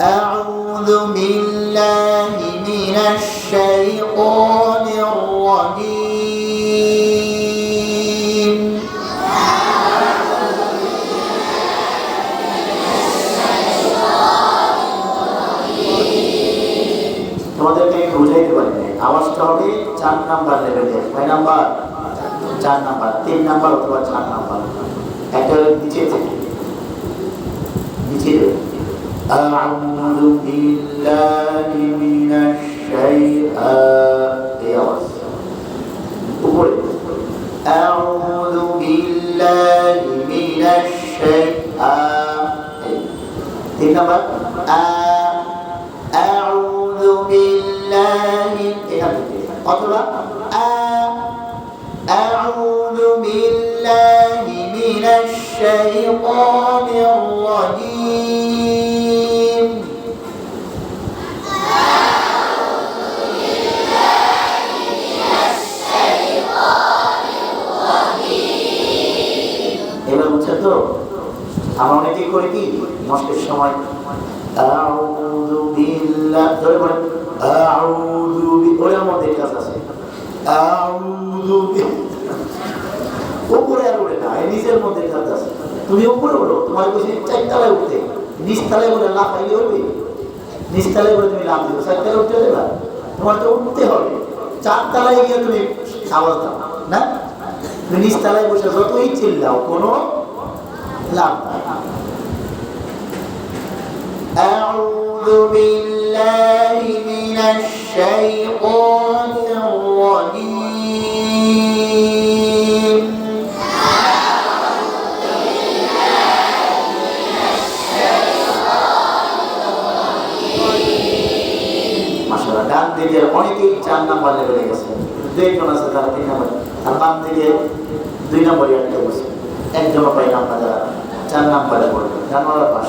أعوذ بالله من الشيطان الرجيم তোমাদেরকে আমি বুঝাইতে পারি নাই। আওয়াজটা হবে চার নাম্বার লেভেলে কয় নাম্বার চার নাম্বার তিন নাম্বার অথবা চার নাম্বার একটা নিচে থেকে নিচে أعوذ بالله من الشيطان এই আওয়াজ উপরে أعوذ بالله من الشيطان তিন নাম্বার আ- أعوذ بالله এখান থেকে অথবা আ- أعوذ بالله من الشيطان নষ্টের সময়। বলেন, আউযু বি, ওর মধ্যে কাজ আছে। বি- উপরে আর ওঠে না নিচের মধ্যে কাজ আছে। তুমি উপরে ওঠো তোমার বসে চারতলায় উঠতে। নিচতলায় বলে লাফ আইলে উঠবে নিচতলায় বলে তুমি লাফ দিবে চারতলায় উঠতে দেবা। তোমার তো উঠতে হবে। চারতলায় গিয়ে তুমি আওয়াজ দাও, না? তুমি নিচতলায় বসে যতই চিল্লাও, কোনো লাভ নাই। أعوذ بالله من الشيطان الرجيم মাসাল্লাহ ডান দিকে অনেকেই চার নাম্বার লেভেলে গেছে দুইজন আছে তারা তিন নাম্বার আর বাম দিকে দুই নম্বরই আটকে বসে একজন পাই নাম্বার যারা চার নাম্বারে পড়বে জানোয়ার পাশ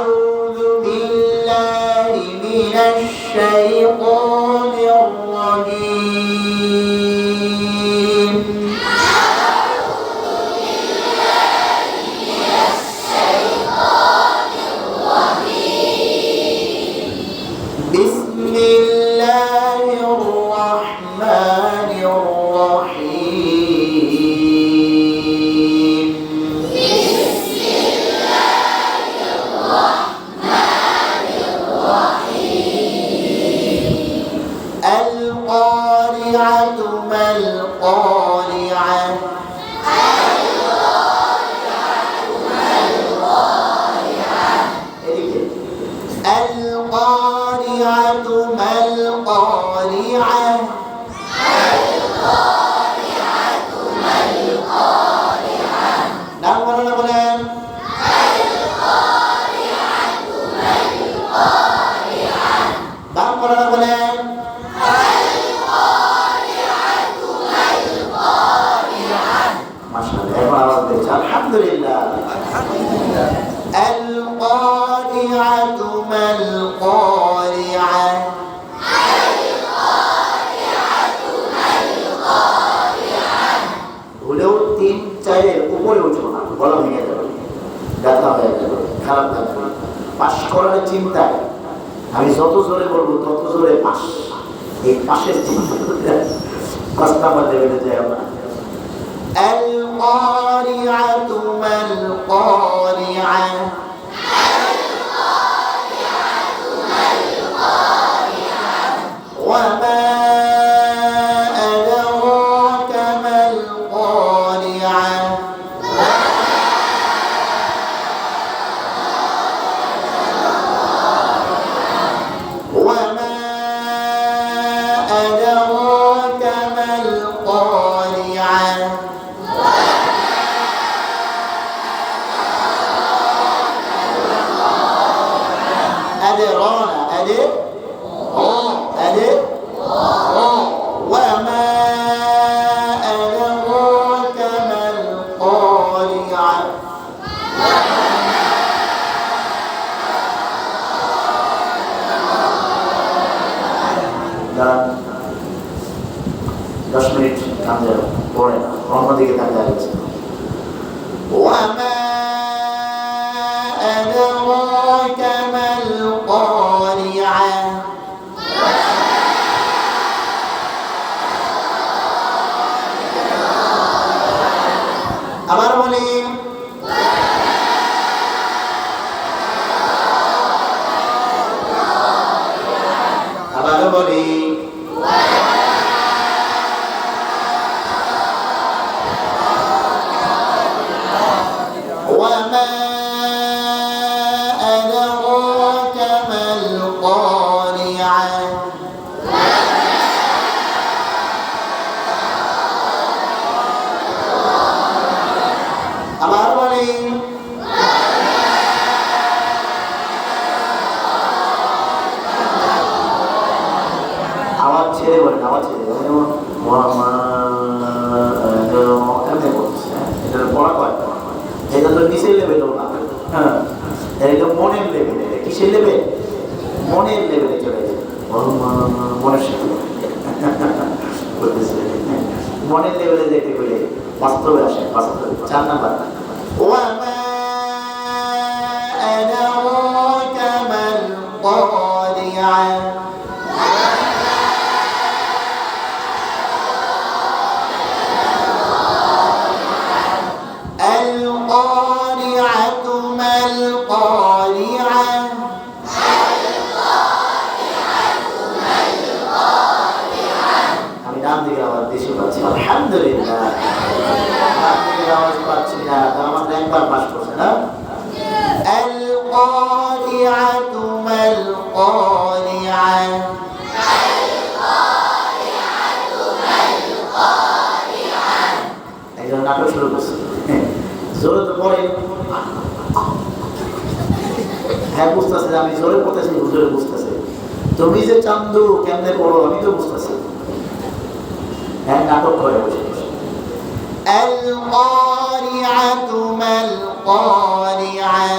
القارعة ভুলেও তিন চারের উপরে উঠবো না গলা ভেঙে যাবে ব্যথা হয়ে যাবে খারাপ লাগবে পাশ করার চিন্তায় আমি যত জোরে বলবো তত জোরে পাশ এই পাশের চিন্তা পাঁচ নাম্বার লেভেলে যাই আমরা القارعة ما القارعة 我扬 তারা দশ মিনিট কাম যাবে পড়ে অন্যদিকে তাকে দাঁড়িয়েছে মনের লেভেলে যেতে গেলে বাস্তবে আসে বাস্তবে চার নাম্বার وما أدراك ما القارعة القارعة القارعة ما القارعة একজন নাটক শুরু করছে জোরে তো পড়ে হ্যাঁ বুঝতেছে যে আমি জোরে পড়তেছি হুজুরে বুঝতেছে তুমি যে চান্দু কেমনে পড়ো আমি তো বুঝতেছি হ্যাঁ নাটক করে বসে বসে القارعة ما القارعة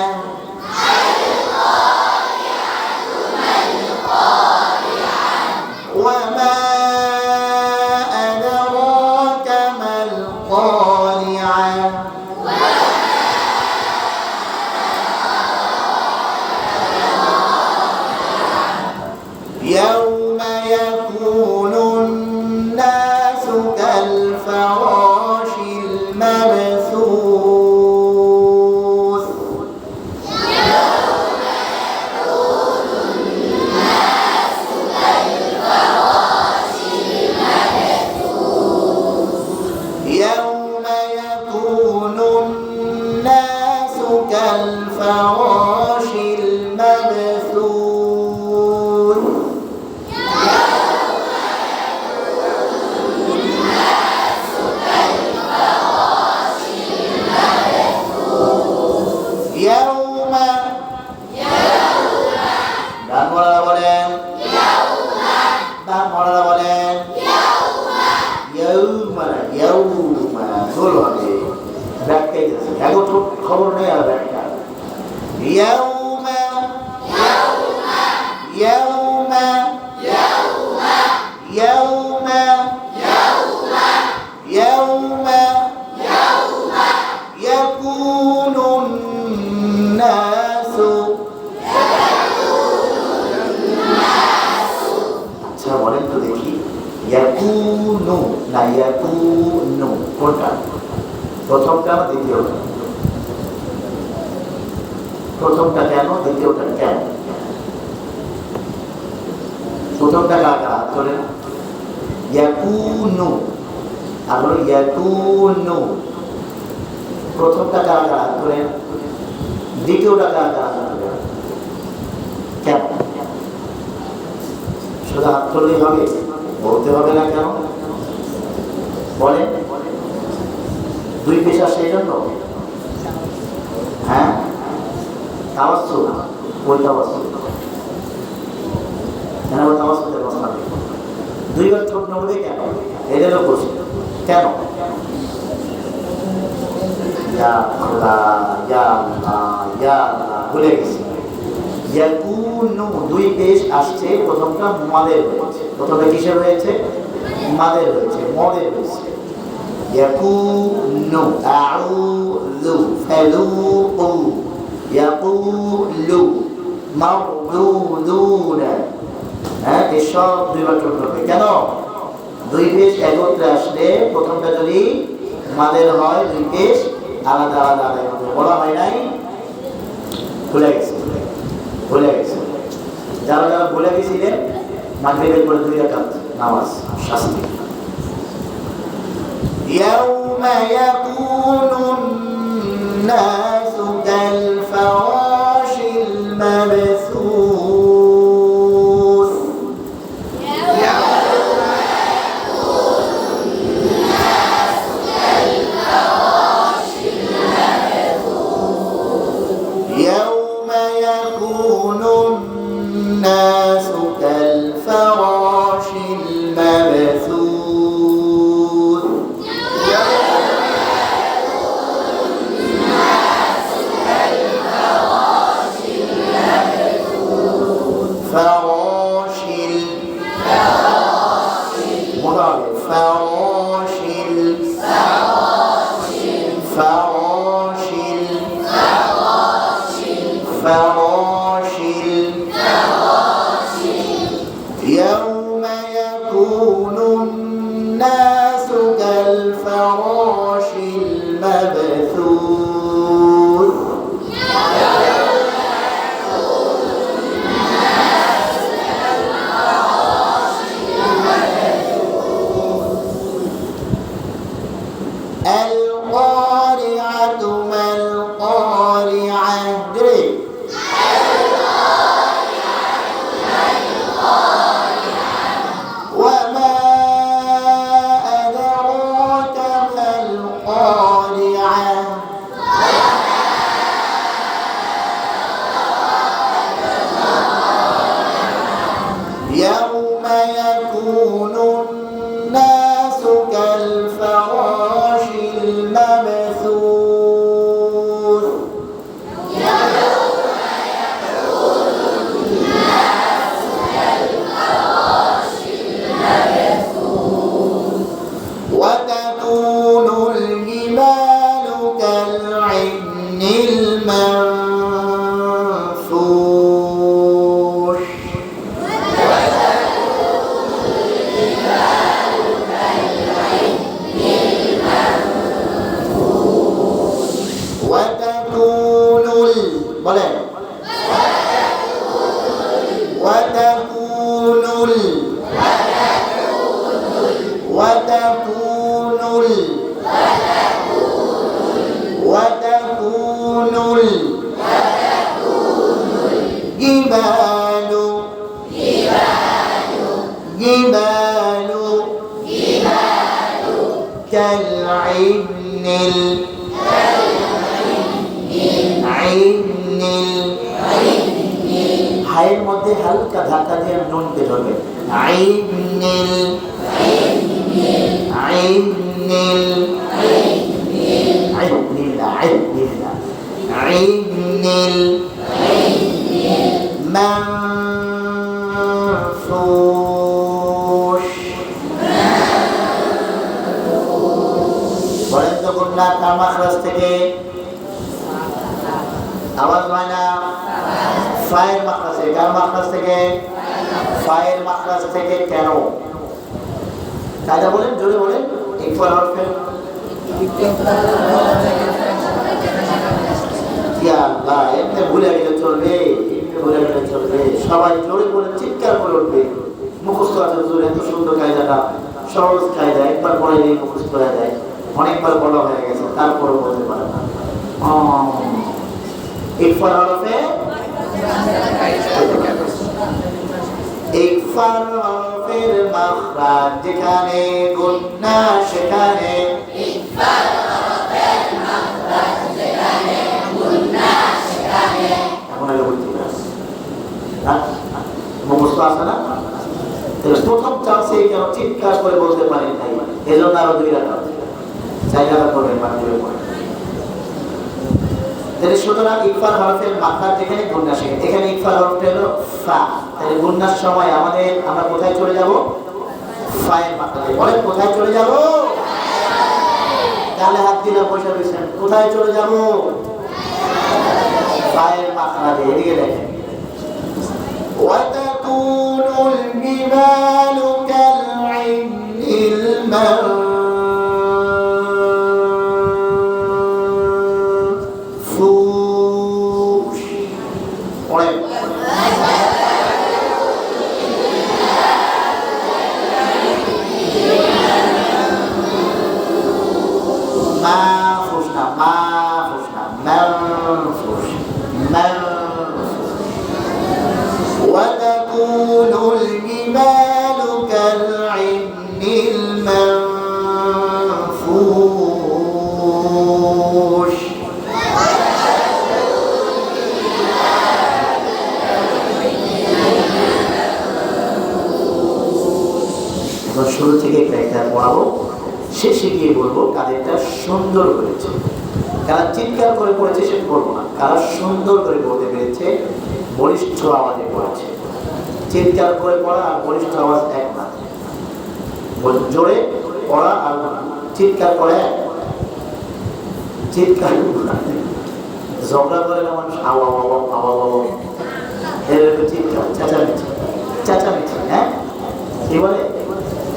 flor. কোনটা প্রথমটা দ্বিতীয়টা প্রথমটা কেন দ্বিতীয়টা কেন প্রথমটা হাত তোলে না ইয়াকুনু আর হলো ইয়াকুনু প্রথমটা কাকা হাত তোলে দ্বিতীয়টা হাত তোলে কেন শুধু হাত হবে বলতে হবে না কেন বলেন দুই পেশা সেই জন্য? হ্যাঁ? তাওয়াসু ওই তাওয়াসু কেন ওই তাওয়াসুদের কথা দুইবার ঠোঁট নড়বে কেন? এদেরও বসে কেন? ভুলে গেছি। দুই পেশ আসছে, প্রথমটা মাদের হয়েছে। প্রথমটা কিসের হয়েছে? মাদের হয়েছে মদের হয়েছে يكون أعوذ فلوقوا يقول مردودون হ্যাঁ এসব দুইবার চোখ করবে কেন দুই পেশ একত্রে আসলে প্রথমটা যদি মাদের হয় দুই পেশ আলাদা আলাদা আদায় করবে বলা হয় নাই ভুলে গেছে ভুলে গেছে যারা যারা ভুলে গেছিলেন মাগরিবের পরে দুই রাকাত নামাজ শাস্তি يوم يكون الناس فراش كالعهن العهن হায়ের মধ্যে হালকা ধাক্কা দিয়ে নুনকে ধরবে عهن عهن আইনিল্লা আইনিল্লা عهن منفوش বলেন তো কন্যা মাখরাজ থেকে। আওয়াজ হয় না? ফায়ের কার মাখরাজ থেকে? ফায়ের মাখরাজ থেকে কেন? বলেন, জোরে বলেন। আল্লাহ সবাই জোরে বলে, চিৎকার করে উঠবে। মুখস্থ আছে জোরে এত সুন্দর কায়দাটা। সহজ কায়দা, একবার পরে মুখস্থ হয়ে যায়। অনেকবার বলা হয়ে গেছে তারপরে বলতে পারে না। ইকফার হরফে ইকফার হরফের মাখরাজ যেখানে সেখানে এখন না হ্যাঁ? মুখস্থ আছে না? প্রথম চান্সে কেন চিৎকার করে বলতে পারি নাই? এই জন্য আরও দুই রাখা জায়গাটা করবেন মাধ্যমে পড়ে তাহলে সুতরাং ইকফার হরফের মাথার যেখানে গুন্না শেখে এখানে ইকফার হরফটা হলো ফা তাহলে গুন্নার সময় আমাদের আমরা কোথায় চলে যাব ফায়ের মাথাতে বলেন কোথায় চলে যাব গালে হাত দিলে পয়সা পেয়েছেন কোথায় চলে যাব ফায়ের মাথা দিয়ে এদিকে দেখেন وتكون الجبال শুরু থেকে একটা পড়াবো। শেষে গিয়ে বলব, কাদেরটা সুন্দর করেছে। কারা চিৎকার করে পড়েছে সেটা বলব না। কারা সুন্দর করে পড়তে পেরেছে, বলিষ্ঠ আওয়াজে পড়েছে। চিৎকার করে পড়া আর বলিষ্ঠ আওয়াজ এক না। জোরে পড়া আর চিৎকার করে। চিৎকার ঝগড়া করে না মানুষ আওয়া আওয়া আওয়া এরকম চিৎকার, চেঁচামেচি। চেঁচামেচি হ্যাঁ? কি বলে?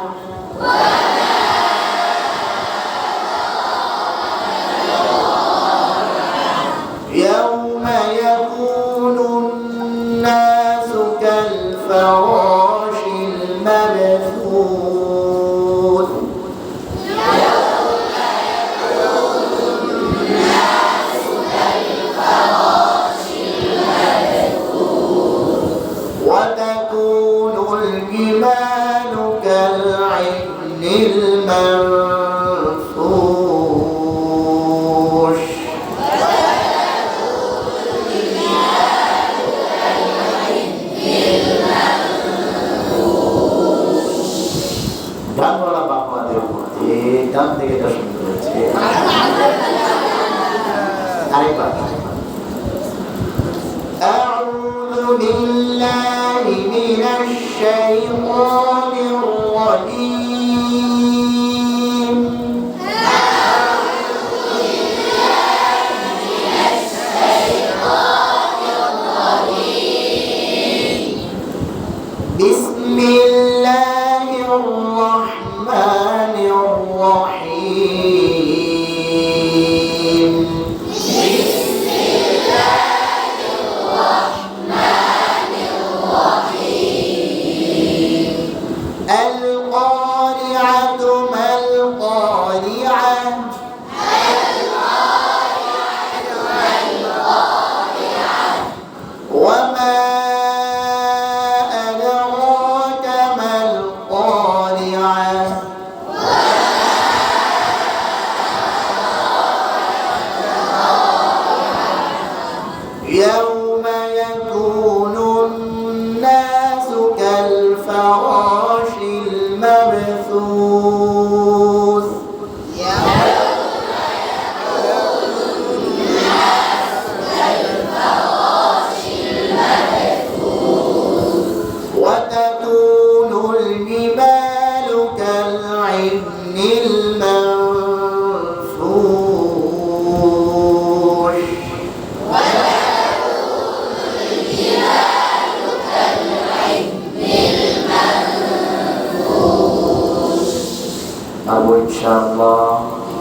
Uau! থেকে এটা الله